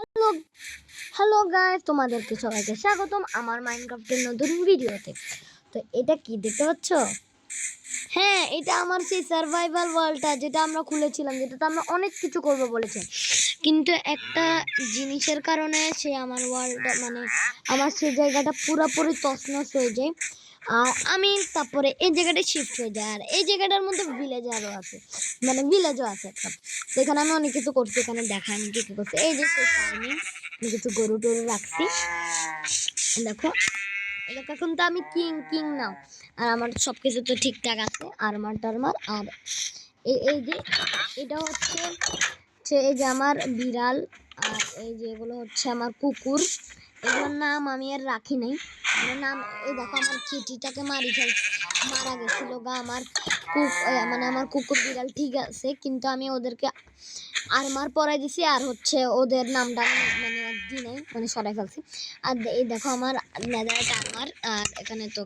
Hello hello তোমাদেরকে সবাইকে স্বাগতম আমার মাইনক্রাফটের নতুন ভিডিওতে তো এটা কি দেখতে পাচ্ছ? হ্যাঁ এটা আমার সেই সার্ভাইভাল ওয়ার্ল্ডটা যেটা আমরা খুলেছিলাম, যেটাতে আমরা অনেক কিছু করব বলেছে। কিন্তু একটা জিনিসের কারণে সে আমার ওয়ার্ল্ডটা মানে আমার সেই জায়গাটা পুরোপুরি তছনছ হয়ে যায়। আমি তারপরে এই জায়গাটা শিফট হয়ে যায়। আর এই জায়গাটার মধ্যে ভিলেজারও আছে। মানে ভিলেজও আছে একটা। এখানে আমি অনেক কিছু করছি, এখানে দেখা, আমি কি কি করছি। এই যে আমি কিছু গরু টরু রাখছি। দেখো এখন তো আমি কিং কিং নাও আর আমার সব কিছু তো ঠিকঠাক আছে আরমার টারমার। আর এই এই যে, এটা হচ্ছে হচ্ছে এই যে আমার বিড়াল, আর এই যে এগুলো হচ্ছে আমার কুকুর। এগুলোর নাম আমি আর রাখি নাই। নাম, এই দেখো আমার চিটিটাকে মারি ফেল মারা গেছিল গা আমার কুক মানে আমার কুকুর বিড়াল ঠিক আছে, কিন্তু আমি ওদেরকে আরমার পরাই দিছি, আর হচ্ছে ওদের নামটা মানে দিই নাই মানে সরাই ফেলছি। আর এই দেখো আমার নেদারটা আমার আর এখানে তো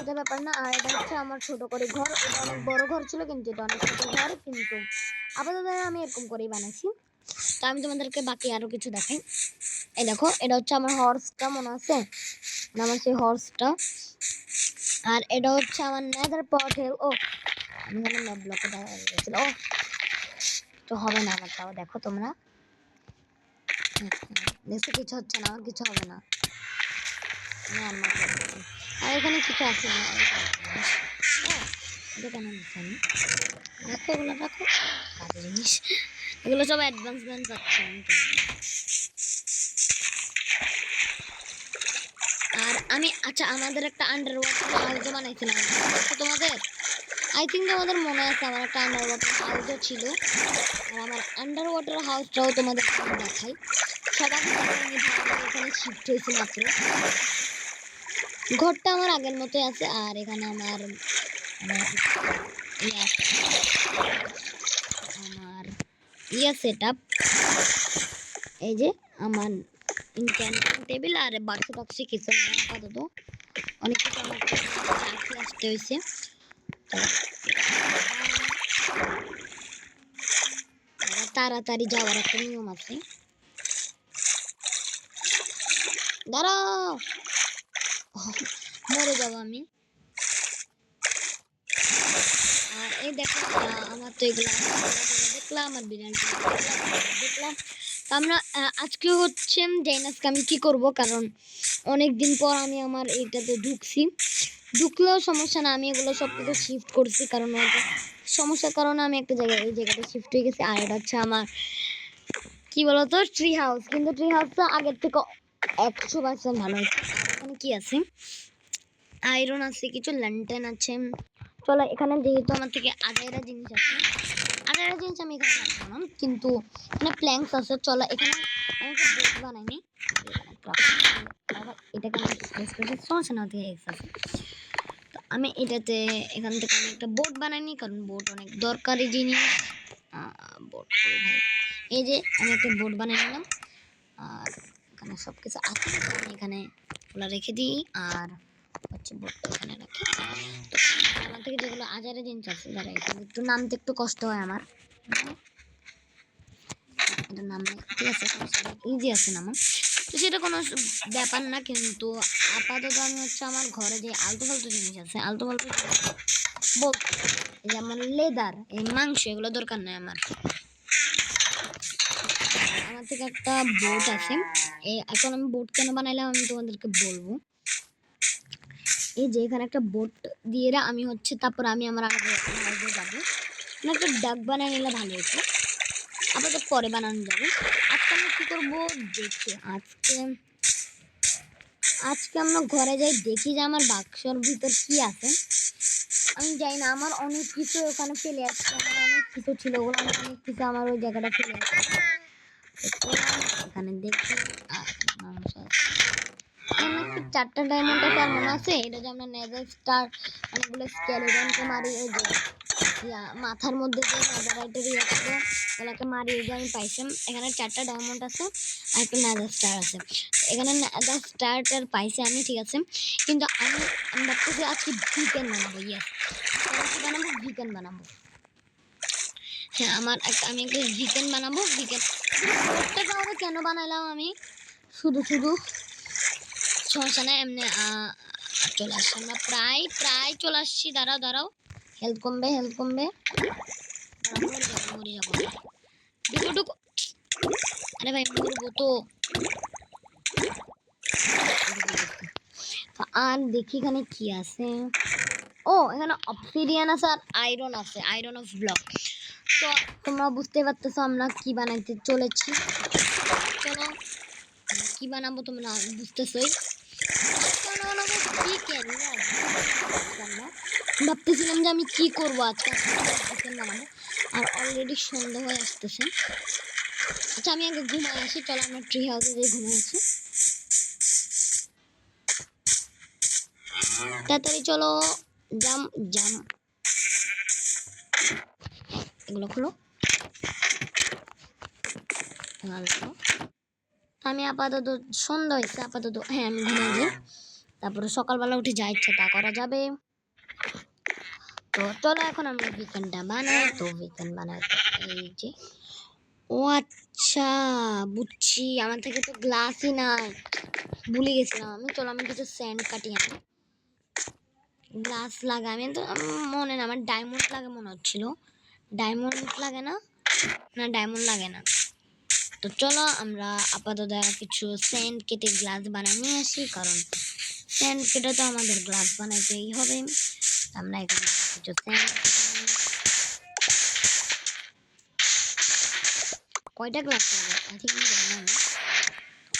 এটা ব্যাপার না, আর এটা হচ্ছে আমার ছোট করে ঘর, এটা অনেক বড় ঘর ছিল, কিন্তু এটা অনেক ছোট ঘর, কিন্তু আপাতত আমি এরকম করেই বানাইছি। তো আমি তোমাদেরকে বাকি আরও কিছু দেখাই। এই দেখো, এটা হচ্ছে আমার হর্সটা মনে আছে? আমার সেই হর্সটা আর এটা হচ্ছে আমার নেদার পটেল ও, আমি দেখা গেছিল ও, তো হবে না আমার তাও, দেখো তোমরা। দেখছ কিছু হচ্ছে না আমার কিছু হবে না। আর এখানে কিছু আছে না। আর আমি আচ্ছা আমাদের একটা আন্ডার ওয়াটার হাউসও বানাইছিলাম তোমাদের? আই থিঙ্ক তোমাদের মনে আছে, আমার একটা আন্ডার ওয়াটার হাউসও ছিল। আর আমার আন্ডার ওয়াটার হাউসটাও তোমাদের দেখাই। সবার এখানে ঘরটা আমার আগের মতোই আছে, আর এখানে আমার। আমার ইয়ে সেট আপ এই যে আমার ইনক্যান্টিং টেবিল আর বাক্স টাক্সি কিছু আপাতত অনেক কিছু আমার আসতে হয়েছে। তাড়াতাড়ি যাওয়ার একটা নিয়ম আছে। দাঁড়াও। মরে যাব আমি আর এই দেখো আমার তো এগুলো দেখলাম আমার বিরিয়ানিটা দেখলাম। তো আমরা আজকে হচ্ছে জাইনাসকে আমি কি করব, কারণ অনেক দিন পর আমি আমার এইটাতে ঢুকছি। ঢুকলেও সমস্যা না, আমি এগুলো সব কিছু শিফট করছি, কারণ সমস্যার কারণে আমি একটা জায়গায়, এই জায়গাটা শিফট হয়ে গেছি। আর এটা হচ্ছে আমার, কি বলতো ট্রি হাউস কিন্তু ট্রি হাউসটা আগের থেকে একশো পার্সেন্ট ভালো হয়েছে। কি আছে? আয়রন আছে, কিছু ল্যান্টেন আছে। চলো, এখানে যেহেতু আমার থেকে আদায়রা জিনিস আছে, আদায়রা জিনিস আমি এখানে রাখব কিন্তু এখানে প্ল্যাঙ্কস আছে, চলো, এখানে আমি একটা বোট বানাইনি এটাকে আমি প্রেস করে সমস্যা না থেকে এক্স আছে। তো আমি এটাতে, এখান থেকে আমি একটা বোট বানাইনি কারণ বোট অনেক দরকারি জিনিস। বোট ভাই। এই যে, আমি একটা বোট বানিয়ে নিলাম। আর এখানে সব কিছু আছে, আমি এখানে খোলা রেখে দিই, আর আমার থেকে যেগুলো আজারে জিনিস আছে এখানে একটু নামতে একটু কষ্ট হয় আমার। এটা ইজি আছে নামা। তো সেটা কোনো ব্যাপার না, কিন্তু আপাতত আমি হচ্ছে আমার ঘরে যে আলতু ফালতু জিনিস আছে, আলতু ফালতু জিনিস বলতে এই যে আমার লেদার, এই মাংস, এগুলো দরকার নেই আমার। আমার থেকে একটা বোট আছে। এই এখন আমি বোট কেন বানাইলাম আমি তোমাদেরকে বলব। এই যে এখানে একটা বোট দিয়ে আমি হচ্ছে তারপর আমি আমার আগে হাউসে যাব। মানে একটা ডাক বানিয়ে নিলে ভালো হতো। আপাতত পরে বানানো যাবে। আজকে আমরা কী করব? দেখি, আজকে আজকে আমরা ঘরে যাই, দেখি যে আমার বাক্সর ভিতর কি আছে। আমি যাই না, আমার অনেক কিছু ওখানে ফেলে আসছে, আমার অনেক কিছু ছিল, ওগুলো অনেক কিছু আমার ওই জায়গাটা ফেলে আসছে। এখানে দেখি আর মানুষ আছে এখানে একটা চারটা ডায়মন্ড আছে আর মনে আছে এটা যে আমরা নেজার স্টার অনেকগুলো স্কেলেটনকে মারি ওই যে ইয়া, মাথার মধ্যে যে নেজারাইটের ইয়ে ছিল ওগুলোকে মারি যে আমি পাইছিলাম এখানে চারটা ডায়মন্ড আছে আর একটা নেজার স্টার আছে। এখানে নেজার স্টারটার পাইছি আমি ঠিক আছে? কিন্তু আমি আমি ভাবতেছি আজকে ভিকেন বানাবো ইয়েস বানাবো? ভিকেন বানাবো। হ্যাঁ আমার একটা আমি একটা ভিকেন বানাবো ভিকেন কেন বানাইলাম আমি? শুধু শুধু। সমস্যা নাই, এমনি চলে আসছি আমরা। প্রায় প্রায় চলে আসছি, দাঁড়াও দাঁড়াও। হেলথ কমবে হেলথ কমবে। মরে যাব আরে ভাই, মরবো তো। আর দেখি এখানে কি আছে। ও, এখানে অবসিডিয়ান আছে আর আয়রন আছে আয়রন অফ ব্লক তো তোমরা বুঝতে পারতেছো আমরা কি বানাইতে চলেছি। চলো, কি বানাবো তোমরা বুঝতেছোই আজকে আমরা বানাবো চিকেন ভাবতেছিলাম যে আমি কি করব আজকে? আর অলরেডি সন্ধ্যা হয়ে আসতেছে। আচ্ছা আমি আগে ঘুমাই আসি, চলো আমরা ট্রি হাউসে যেয়ে ঘুমাই আসি। তাড়াতাড়ি চলো, জাম জাম। এগুলো খোলো। আমি আপাতত সন্ধ্যা হয়েছে, আপাতত হ্যাঁ আমি ঘুমিয়ে যাই তারপরে সকালবেলা উঠে যা ইচ্ছা তা করা যাবে। তো চলো এখন আমরা উইকেন্ডটা বানাই। তো উইকেন্ড বানাই এই যে, ও আচ্ছা বুঝছি। আমার থেকে তো গ্লাসই নাই। ভুলে গেছিলাম আমি। চলো আমি কিছু স্যান্ড কাটি আমি গ্লাস লাগাই। আমি তো মনে না, আমার ডায়মন্ড লাগে মনে হচ্ছিল। ডায়মন্ড লাগে না? না ডায়মন্ড লাগে না। তো চলো আমরা আপাতত কিছু স্যান্ড কেটে গ্লাস বানাই নিয়ে আসি। কারণ স্যান্ড কেটে তো আমাদের গ্লাস বানাইতেই হবে। আমরা এখানে কিছু কয়টা গ্লাস লাগে আই থিঙ্ক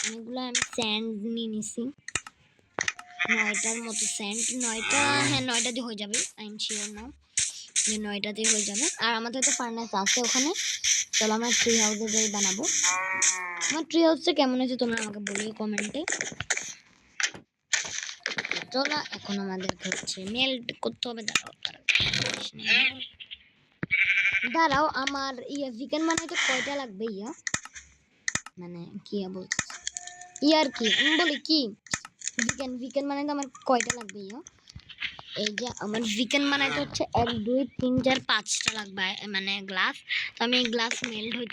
অনেকগুলো আমি স্যান্ড নিয়ে নিছি। নয়টার মতো স্যান্ড নয়টা হ্যাঁ নয়টা দিয়ে হয়ে যাবে আই এম শিওর নাও যে নয়টাতে হয়ে যাবে। আর আমাদের তো ফার্নাস আছে ওখানে। চলো আমরা ট্রি হাউসে যাই বানাবো। আমার ট্রি হাউসটা কেমন আছে তোমরা আমাকে বলি কমেন্টে চলো এখন আমাদেরকে হচ্ছে মেল্ট করতে হবে, দাঁড়াও দাঁড়াও আমার ইয়ে চিকেন বানাইতে কয়টা লাগবে ইয়া? মানে কি বলছি? ইয়ার কি? আমি বলি কি? চিকেন চিকেন বানাইতে আমার কয়টা লাগবে ইয়া? এই যে আমার চিকেন বানাইতে হচ্ছে এক, দুই, তিন, চার, পাঁচটা লাগবে মানে গ্লাস তো আমি গ্লাস মেল্ট হই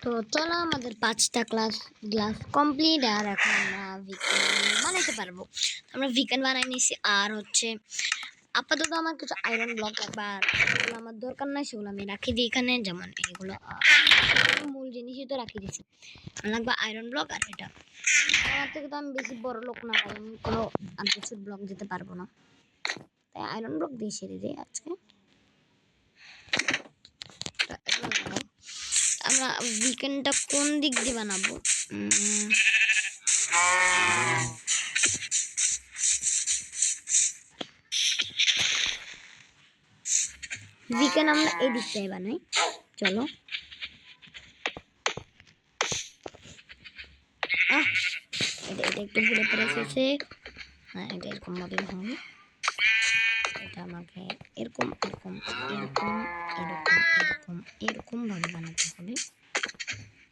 তো চলো আমাদের পাঁচটা ক্লাস গ্লাস কমপ্লিট আর এখন আমরা ভিকেন বানাইতে পারব। আমরা ভিকেন বানাই নিয়েছি আর হচ্ছে আপাতত আমার কিছু আয়রন ব্লক আর যেগুলো আমার দরকার নাই সেগুলো আমি রাখি দিই এখানে। যেমন এগুলো মূল জিনিসই তো রাখি দিয়েছি লাগবে আয়রন ব্লক আর এটা। আমার থেকে তো আমি বেশি বড় লোক না ভাই আমি কোনো আর কিছু ব্লক দিতে পারব না। তাই আয়রন ব্লক দিয়ে সেরে দিই আজকে তো এগুলো লাগাও। আমরা উইকেন্ডটা কোন দিক দিয়ে বানাবো? উইকেন্ড আমরা এই দিকটায় বানাই। চলো। আহ এটা এটা একটু ভুলে পড়ে এসেছে হ্যাঁ এটা এরকম ভাবে হবে। এটা আমাকে এরকম এরকম এরকম এরকম এরকম এরকম ভাবে বানাতে হবে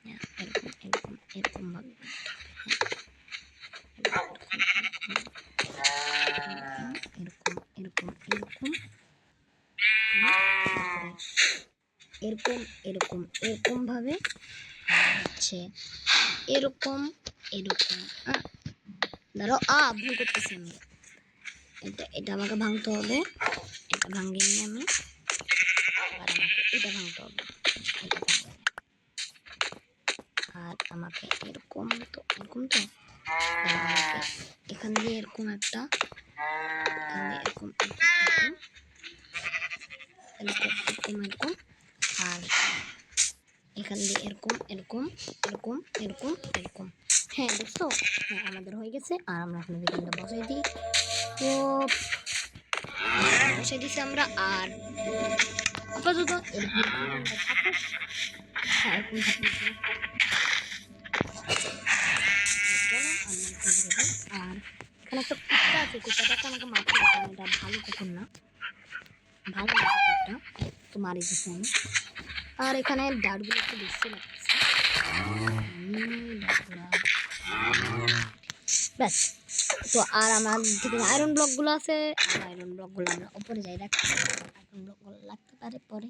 হ্যাঁ, এরকম এরকম এরকম ভাবে এরকম এরকম এরকম এরকম এরকম এরকম ভাবে হচ্ছে এরকম এরকম ধরো আ ভুল করতেছি আমি এটা এটা আমাকে ভাঙতে হবে। এটা ভাঙিয়ে নিয়ে আমি আর আমাকে এটা ভাঙতে হবে। আর আমাকে এরকম তো এরকম তো? এখান দিয়ে এরকম একটা এরকম এরকম এরকম আর এখান দিয়ে এরকম এরকম এরকম এরকম এরকম। হ্যাঁ দেখছ হ্যাঁ আমাদের হয়ে গেছে। আর আমরা এখন বিকেলটা বসাই দিই। তো বসে দিছি আমরা। আর আপাতত। হ্যাঁ। আর এখানে একটা কুত্তা আছে। কুত্তাটাকে আমাকে মারতে এটা ভালো কুকুর না। ভালো কুকুরটা। তো মারি দিচ্ছি আমি। আর এখানে ডাটগুলো একটু বেশি লাগছে। ব্যাস, তো আর আমার থেকে আয়রন ব্লকগুলো আছে আয়রন ব্লকগুলো আমরা উপরে যাই, রাখি। আয়রন ব্লকগুলো লাগতে পারে পরে।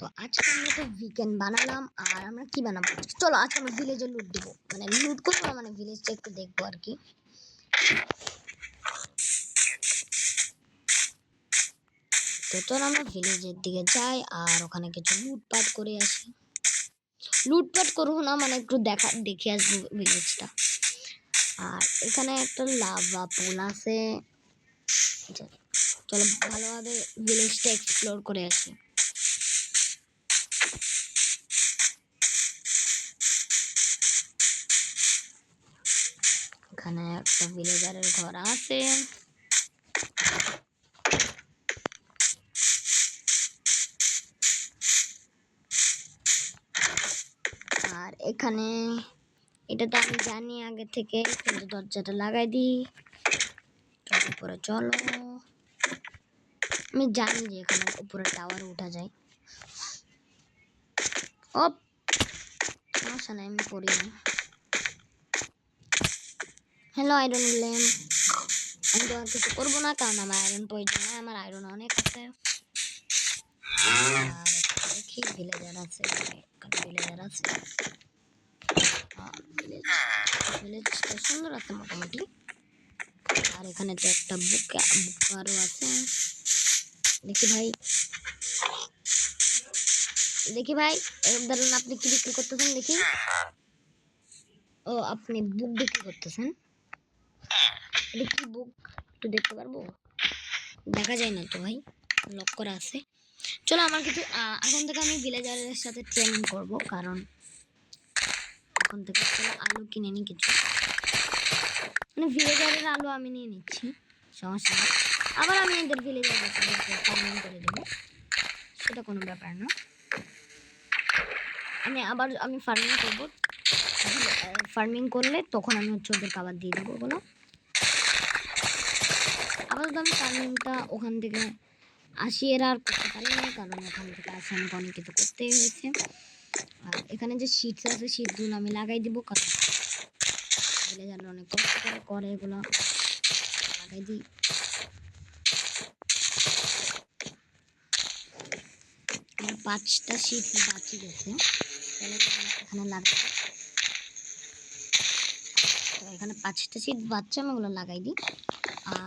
তো আজকে আমরা তো উইকেন্ড বানালাম, আর আমরা কি বানাবো? চলো, আজকে আমরা ভিলেজে লুট দিব। মানে লুট করব মানে ভিলেজটা একটু দেখব আর কি। তো আমরা ভিলেজের দিকে যাই, আর ওখানে কিছু লুটপাট করে আসি। লুটপাট করব না মানে একটু দেখা, দেখে আসব ভিলেজটা আর এখানে একটা লাভা পুল আছে। চ- চলো ভালোভাবে ভিলেজটা এক্সপ্লোর করে আসি। এখানে একটা ভিলেজারের ঘর আছে আর এখানে। এটা তো আমি জানি আগে থেকে, কিন্তু দরজাটা লাগাই দিই। উপরে চলো। আমি জানি যে এখানে উপরে টাওয়ার উঠা যায়। ও সমস্যা নাই, আমি করি না। হ্যালো আয়রন ল্যাম আমি তো আর কিছু করব না, কারণ আমার আয়রন প্রয়োজন হয়, আমার আয়রন অনেক আছে। আর দেখি ভিলেজার আছে ভিলেজার আছে। ভিলেজটা সুন্দর আছে মোটামুটি। আর এখানে তো একটা বুক আরও আছে। দেখি ভাই। দেখি ভাই ধরুন আপনি কি বিক্রি করতেছেন দেখি। ও, আপনি বুক বিক্রি করতেছেন? এটা কি বুক? একটু দেখতে পারব? দেখা যায় না তো ভাই লক করা আছে। চলো, আমার কিছু এখন থেকে আমি ভিলেজারের সাথে ট্রেনিং করব, কারণ এখন থেকে আলু কিনে নিই কিছু মানে ভিলেজারের আলু আমি নিয়ে নিচ্ছি, সমস্যা নেই। আবার আমি এদের ভিলেজারের ফার্মিং করে দেবো। সেটা কোনো ব্যাপার না। আমি আবার আমি ফার্মিং করব। ফার্মিং করলে তখন আমি হচ্ছে ওদের খাবার দিয়ে দেবো ওগুলো। আপাতত আমি ফার্মিংটা ওখান থেকে আসি, এরা আর করতে পারি না, কারণ ওখান থেকে আসি আমাকে অনেক কিছু করতেই হয়েছে। আর এখানে যে শীটস আছে শীটগুলো আমি লাগাই দিব, কারণ দিলে যেন অনেক কষ্ট করে করে, এগুলো লাগাই দিই। পাঁচটা শীট বাকি গেছে এখানে লাগবে। তো এখানে পাঁচটা শীট বাচ্চা, আমি ওগুলো লাগাই দিই।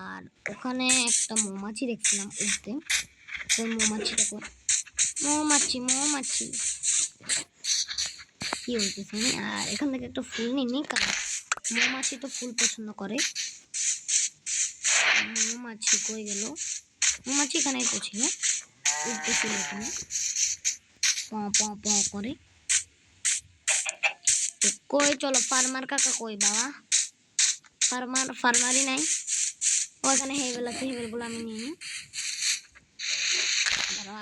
আর ওখানে একটা মৌমাছি দেখছিলাম উঠতে ওই মৌমাছিটা? মৌমাছি মৌমাছি। কি নি? আর এখান থেকে একটা ফুল নিই কারণ মৌমাছি তো ফুল পছন্দ করে। মৌমাছি কই গেল? মৌমাছি এখানেই তো ছিল। উঠতেছিল এখানে। প প করে। তো কই, চলো, ফার্মার কাকা কই, বাবা? ফার্মার, ফার্মারই নাই। ওখানে হেবেল আছে, হেবেলগুলো আমি নিয়ে নিই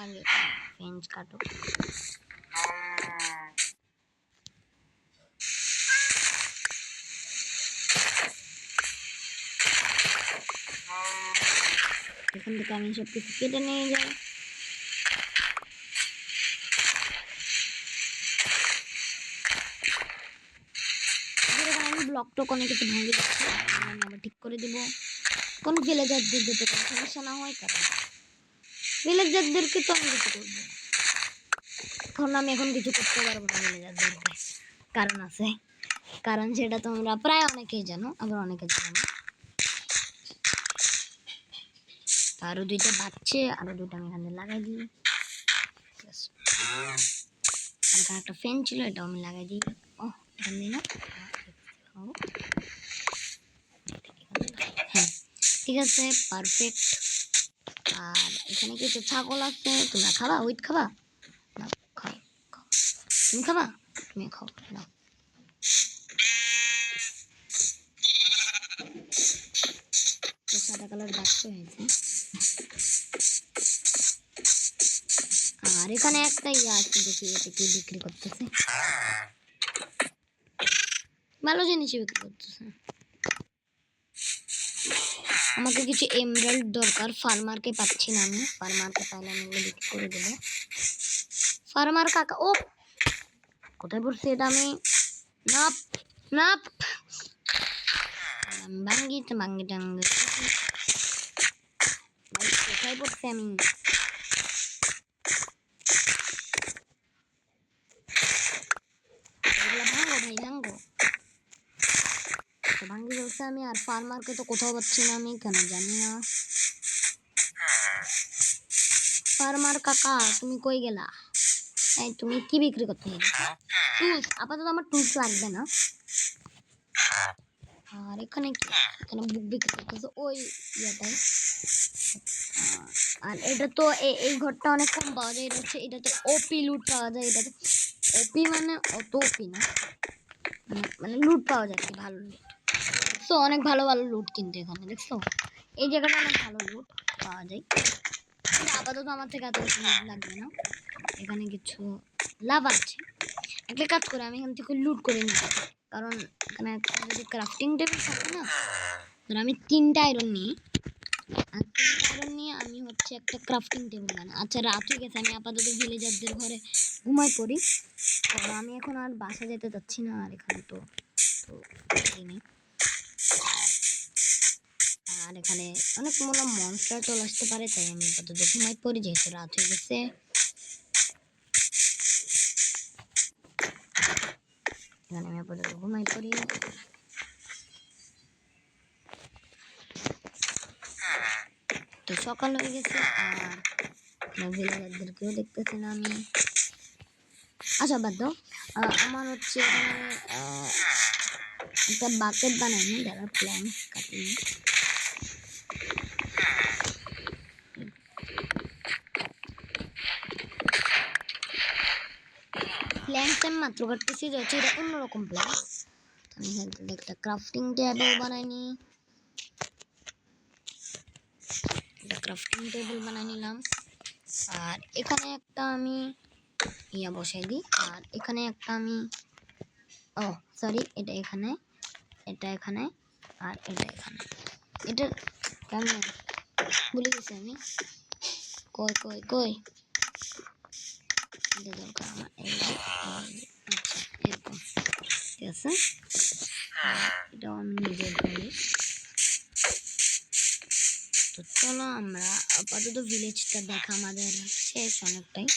আগে ফেঞ্চ কাটো এখান থেকে আমি সব কিছু কেটে নিয়ে যাই। কোন ভিলেজারদের সমস্যা না হয় কারণ ভিলেজারদেরকে তো আমি কিছু করব এখন আমি এখন কিছু করতে পারব না ভিলেজারদেরকে কারণ আছে। কারণ সেটা তোমরা প্রায় অনেকেই জানো, আবার অনেকে জানো না। তো আরও দুইটা বাচ্চে আরও দুইটা আমি এখানে লাগাই দিই। আর এখানে একটা ফ্যান ছিল, এটাও আমি লাগাই দিই। ও এখানে না। হ্যাঁ ঠিক আছে পারফেক্ট আর এখানে কিছু ছাগল আছে, তোমরা খাবা? উইট খাবা? না, খাও। তুমি খাবা? তুমি খাও তো সাদা কালার বাচ্চা হয়েছে। আর এখানে একটা ইয়ে আছে দেখি, এটা কি বিক্রি করতেছে? ভালো জিনিসই বিক্রি করতেছে। আমাকে কিছু এমরাল্ড দরকার ফার্মারকে পাচ্ছি না আমি। ফার্মারকে পাইলে আমি এগুলো বিক্রি করে দেবো। ফার্মার কাকা, ও! কোথায় পড়ছে এটা আমি? নাপ নাপ! বাঙ্গিতে বাঙ্গি টাঙ্গি কোথায় পড়ছে আমি? আমি আর ফার্মারকে তো কোথাও পাচ্ছি না আমি কেন জানি না। ফার্মার কাকা তুমি কই গেলা? এই তুমি কি বিক্রি করতে গেলে? টুলস আপাতত আমার টুলস লাগবে না। আর এখানে কি? এখানে বুক বিক্রি করতেছে ওই ইয়েটাই। আহ, আর এটা তো এ- এই ঘরটা অনেক কম পাওয়া যায় এটা হচ্ছে এটাতে ওপি লুট পাওয়া যায় এটাতে ওপি মানে অত ওপি না। মানে- মানে লুট পাওয়া যায় কি ভালো তো অনেক ভালো ভালো লুট কিন্তু এখানে, দেখছ? এই জায়গাটা অনেক ভালো লুট পাওয়া যায়। আপাতত আমার থেকে এত লাগবে না। এখানে কিছু লাভ আছে। একটা কাজ করে, আমি এখান থেকে লুট করে নিই। কারণ এখানে একটা যদি ক্রাফটিং টেবিল থাকে না, ধর আমি তিনটা আয়রন নিই। আর তিনটা আয়রন নিয়ে আমি হচ্ছে একটা ক্রাফটিং টেবিল বানাই। আচ্ছা রাত হয়ে গেছে, আমি আপাতত ভিলেজারদের ঘরে ঘুমাই পড়ি। কারণ আমি এখন আর বাসা যেতে চাচ্ছি না আর এখানে তো তো নেই। আর এখানে অনেক মনে মনস্টার চলে আসতে পারে, তাই আমি আপাতত ঘুমাই পড়ি, যেহেতু রাত হয়ে গেছে। এখানে আমি আপাতত ঘুমাই পড়ি। তো সকাল হয়ে গেছে, আর ভিলেজারদেরকেও দেখতেছি না আমি। আচ্ছা বাদ আমার হচ্ছে এখানে একটা বাকেট বানাইনি, যারা প্ল্যান কাটিনি প্ল্যান্স আমি মাত্র কাটতেছি যে হচ্ছে এটা অন্যরকম প্ল্যান্স আমি একটা ক্রাফটিং টেবিল বানাইনি। একটা ক্রাফটিং টেবিল বানাই নিলাম। আর এখানে একটা আমি ইয়া বসাই দিই। আর এখানে একটা আমি, ও সরি এটা এখানে এটা এখানে, আর এটা এখানে। এটা কেমন? ভুলে গেছি আমি। কই কই কই? এটা দরকার আমার এই আচ্ছা এরকম ঠিক আছে আমি নিজের তো চলো আমরা আপাতত ভিলেজটা দেখা আমাদের শেষ অনেকটাই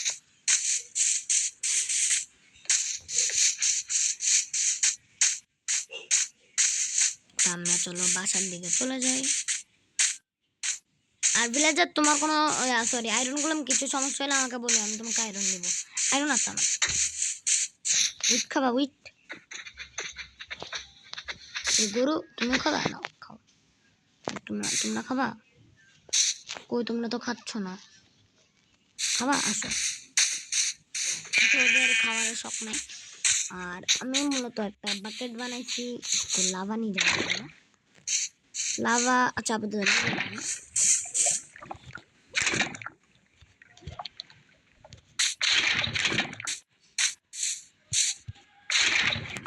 আমরা চলো বাসার দিকে চলে যাই। আর ভিলেজার তোমার কোনো সরি আয়রনগুলো কিছু সমস্যা হলে আমাকে বলো আমি তোমাকে আয়রন দিব। আয়রন আছে আমার। উইট খাবা উইট গরু তুমি খাবা? না খাও। তোমরা তোমরা খাবা? কই তোমরা তো খাচ্ছ না। খাবা? আসো। আসো, ওদের খাবারের শখ নাই। আর আমি মূলত একটা বাকেট বানাইছি লাভা নিয়ে যাব। লাভা আচ্ছা আপাতত নিয়ে যাব না।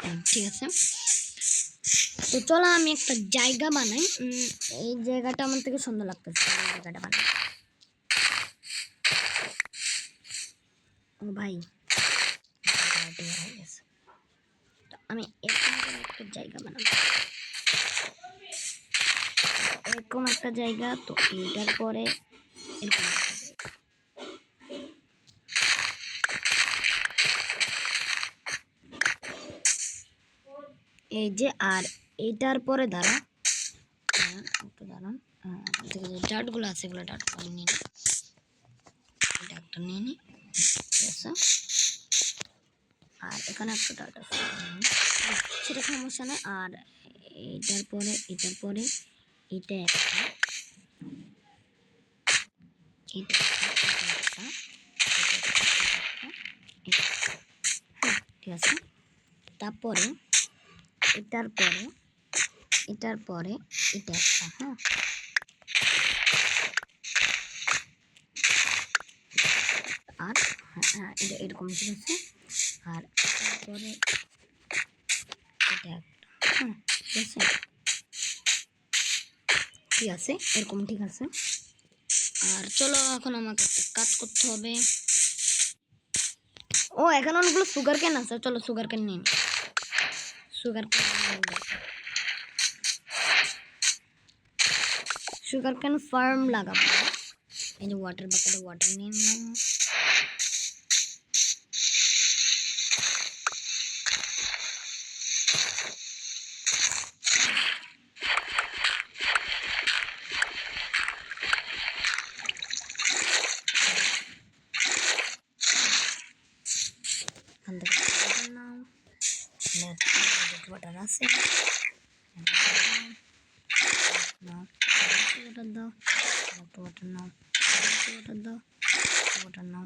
হুম, ঠিক আছে। তো চলো আমি একটা জায়গা বানাই। এই জায়গাটা আমার থেকে সুন্দর লাগতেছে জায়গাটা বানাই। ও ভাই। তো আমি এরকম একটা জায়গা বানাবো। এরকম একটা জায়গা, তো এইটার পরে এরকম এই যে আর এইটার পরে দাঁড়া। দাঁড়ান, একটু দাঁড়ান। ডাটগুলো আছে এগুলো ডাটগুলো নিয়ে নিই এই ডাটটা নিয়ে নিই আর এখানে একটা ডাট আছে সেটা সমস্যা নেই আর এইটার পরে এটার পরে এটা এটা এটা এটা একটা, এটা একটা। হ্যাঁ, ঠিক আছে। তারপরে এটার পরে এটার পরে এটা একটা হ্যাঁ? আর হ্যাঁ এটা এরকম ঠিক আছে। আর তারপরে এটা একটা হ্যাঁ ঠিক আছে? ঠিক আছে, এরকম ঠিক আছে। আর চলো এখন আমাকে কাজ করতে হবে। ও, এখন অনেকগুলো সুগার কেন আছে। চলো সুগার কেন নিয়ে নিই। সুগার সুগার কেন ফার্ম লাগাবো। এই যে ওয়াটার বাকেটে ওয়াটার নিয়ে নিলাম এখান থেকে ওয়াটার নাও ওয়াটার আছে নাও ওয়াটার দাও একটু ওয়াটার নাও ওয়াটার দাও ওয়াটার নাও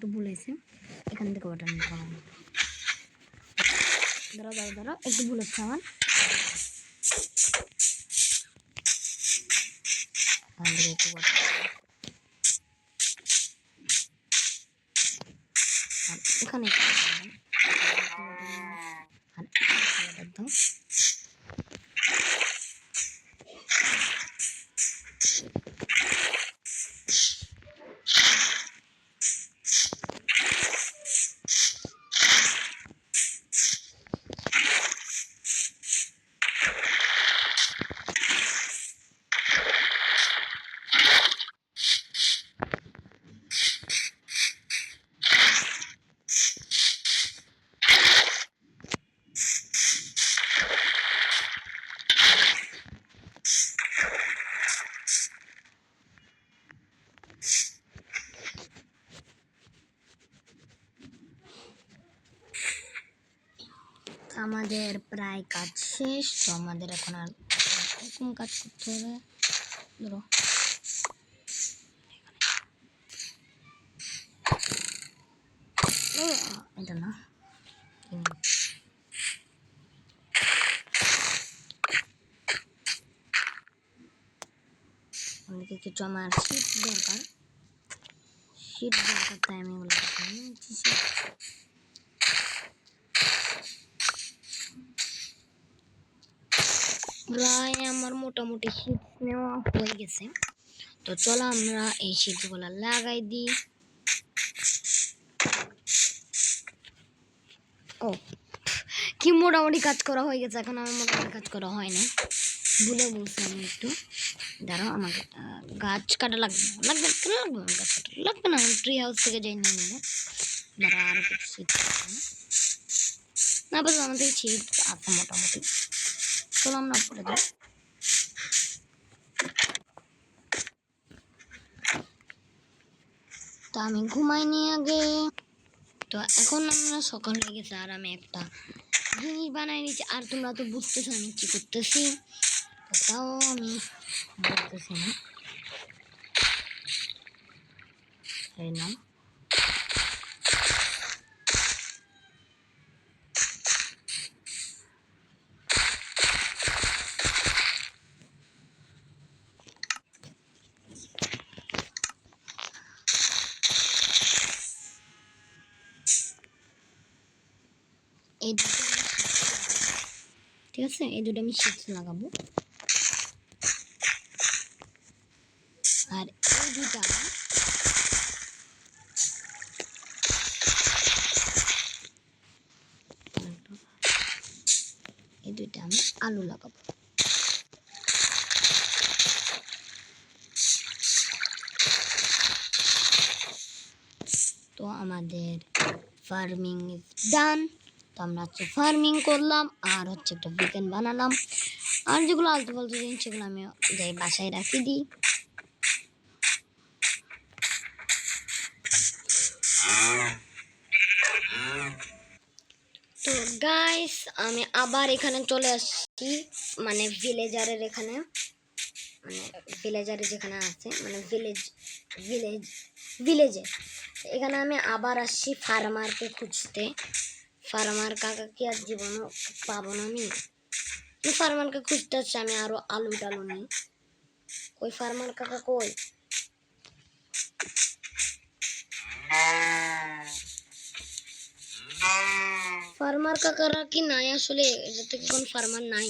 একটু বলেছে এখান থেকে ওয়াটার নিতে হবে দাঁড়াও দাঁড়াও দাঁড়াও, একটু বলেছে আমার। এখান থেকে water দাও। আর এখানে একটু water দাও। আর এখানে একটু water দাও তো আমাদের প্রায় কাজ শেষ তো আমাদের এখন আর এরকম কাজ করতে হবে। ধরো। এটা না। আমাদেরকে কিছু আমার শীত দরকার। শীত দরকার, তাই আমি করতে প্রায় আমার মোটামুটি শীত নেওয়া হয়ে গেছে। তো চলো আমরা এই শীতগুলো লাগাই দিই। ও, কি মোটামুটি কাজ করা হয়ে গেছে, এখন আমার মোটামুটি কাজ করা হয় না ভুলে বলছি আমি একটু। দাঁড়াও, আমাকে গাছ কাটা লাগবে। লাগবে কেন? লাগবে না, গাছ কাটা লাগবে না। আমি ট্রি হাউস থেকে যাই নিয়ে নেব। দাঁড়া আরও কিছু শীত না বলছি আমাদের শীত আছে মোটামুটি। চলো আমরা পরে যাই। তো আমি ঘুমাইনি আগে। তো এখন আমরা সকাল হয়ে গেছে আর আমি একটা জিনিস বানাই নিচ্ছি। আর তোমরা তো বুঝতেছো আমি কি করতেছি। তাও আমি বলতেছি না। এই নাও। আছে এই দুটো আমি শিটস লাগাবো। আর এই দুটা এই দুইটা আমি আলু লাগাবো। তো আমাদের ফার্মিং ইজ ডান আমরা হচ্ছে ফার্মিং করলাম, আর হচ্ছে একটা বিকেন বানালাম। আর যেগুলো আলতু ফালতু জিনিস, সেগুলো আমি যাই বাসায় রাখি দিই তো গাইস আমি আবার এখানে চলে আসছি মানে ভিলেজারের এখানে। মানে ভিলেজারে যেখানে আছে মানে ভিলেজ ভিলেজ ভিলেজে এখানে আমি আবার আসছি ফার্মারকে খুঁজতে। ফার্মার কাকা কি আর জীবন পাবো না আমি? আমি ফার্মারকে খুঁজতে হচ্ছে আমি আরও আলু টালু নিই। ওই ফার্মার কাকা কই? ফার্মার কাকারা কি নাই আসলে? এটা থেকে কোন ফার্মার নাই।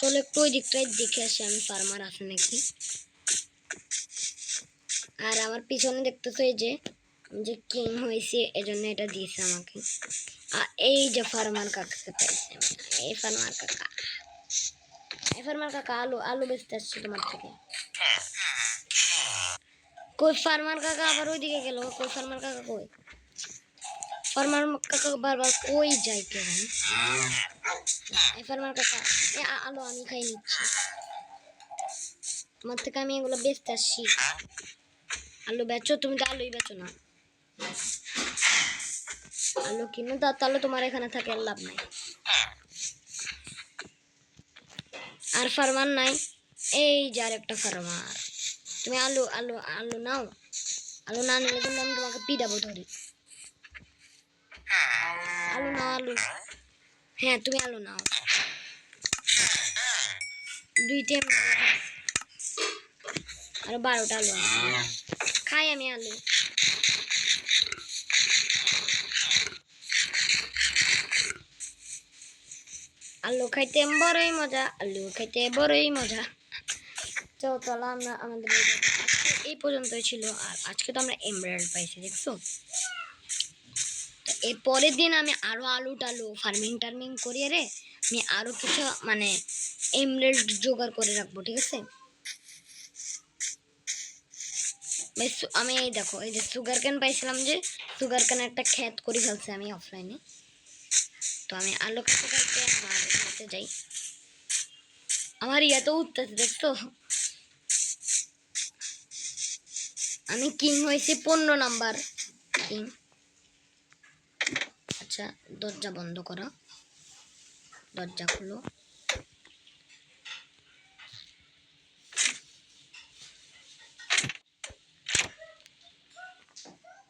চলো একটু ওই দিকটাই দেখে আসি, আমি ফার্মার আছে নাকি? আর আমার পিছনে দেখতেছো এই যে যে কিং হয়েছে, এজন্য এটা দিয়েছে আমাকে। আর এই যে ফার্মার কাকাকে পাইছে এই ফার্মার কাকা। এই ফার্মার কাকা, আলু আলু বেচতে আসছে তোমার থেকে। কই ফার্মার কাকা আবার ওইদিকে গেল? কই ফার্মার কাকা কই? ফার্মার কাকা বারবার কই যায় কে এই ফার্মার কাকা এ আলু আমি খাই নিচ্ছি। তোমার থেকে আমি এগুলো বেচতে আসছি। আলু বেচো, তুমি তো আলুই বেচো না। আলু কিনো তা তাহলে তোমার এখানে থাকে লাভ নাই। আর ফার্মার নাই? এই যে আর একটা ফার্মার তুমি আলু আলু আলু নাও। আলু না নিলে কিন্তু আমি তোমাকে পিটাবো ধরি। আলু নাও, আলু। হ্যাঁ তুমি আলু নাও। দুইটা আর বারোটা আলু খাই আমি আলু। আলু খাইতে বড়ই মজা, আলু খাইতে বড়ই মজা। তো তাহলে আমরা আমাদের এই পর্যন্তই ছিল। আর আজকে তো আমরা এমব্রয়েড পাইছি, দেখছ? তো এর পরের দিন আমি আরও আলু টালু ফার্মিং টার্মিং করিয়ে রে আমি আরও কিছু মানে এমব্রয়েড জোগাড় করে রাখব, ঠিক আছে? আমি এই দেখো, এই যে সুগার ক্যান পাইছিলাম যে সুগার ক্যান একটা ক্ষেত করে ফেলছে আমি অফলাইনে তো আমি আলু খেতে আমার ইয়েতে যাই। আমার ইয়েতে উঠতেছে দেখছ? আমি কিং হয়েছি পনেরো নাম্বার কিং। আচ্ছা দরজা বন্ধ করো। দরজা খুলো।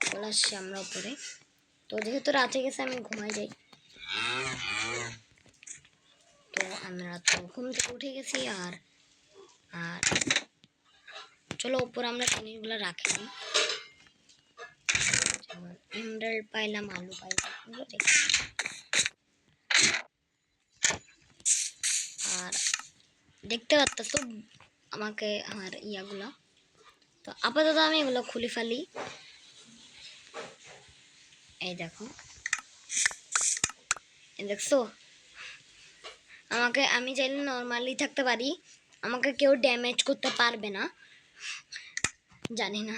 চলে আসছি আমরা উপরে। তো যেহেতু রাতে গেছে, আমি ঘুমাই যাই। তো আমরা তো ঘুম থেকে উঠে গেছি আর আর চলো উপরে আমরা জিনিসগুলো রাখি। যেমন পাইলাম, আলু পাইলাম আর দেখতে পাচ্ছ আমাকে আমার ইয়াগুলো। তো আপাতত আমি এগুলো খুলে ফেলি। এই দেখো। দেখছ? আমাকে, আমি চাইলে নর্মালি থাকতে পারি। আমাকে কেউ ড্যামেজ করতে পারবে না। জানি না।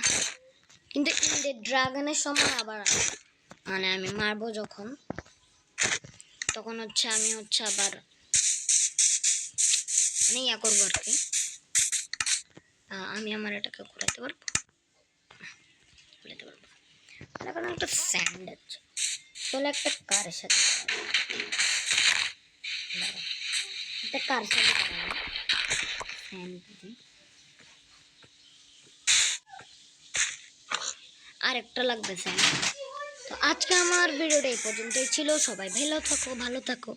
কিন্তু ইন্ডে ড্রাগনের সময় আবার মানে আমি মারবো যখন। তখন হচ্ছে আমি হচ্ছে আবার মানে ইয়া করব আর কি। আমি আমার এটাকে ঘুরাতে পারব? ঘুরাতে পারব। একটা স্যান্ড আছে। চলে একটা কারের সাথে। একটা কার সাথে আর একটা লাগবে স্যান্ড তো আজকে আমার ভিডিওটা এই পর্যন্তই ছিল। সবাই ভালো থাকো ভালো থাকো।